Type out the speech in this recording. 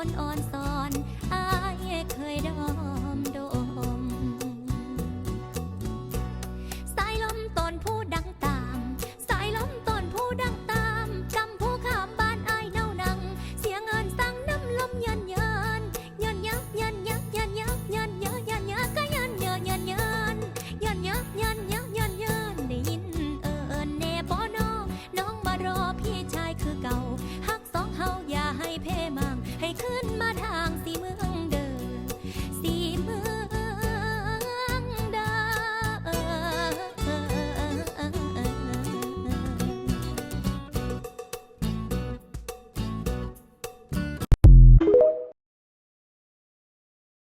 คนอ่อนสอนอายเคยดอมดม สายลมตอนผู้ดังตาม สายลมตอนผู้ดังตามกำผู้ข้ามบ้านอายเน่านัง เสียงเงินสั่งน้ำลมยันยันยันยักยันยักยันยักยันยักยันยักก็ยันยันยันยันยันยักยันยักยันยันได้ยินเอิญแน่ปอนอน้องมารอพี่ชายคือเก่า ขึ้นมาทางสีมื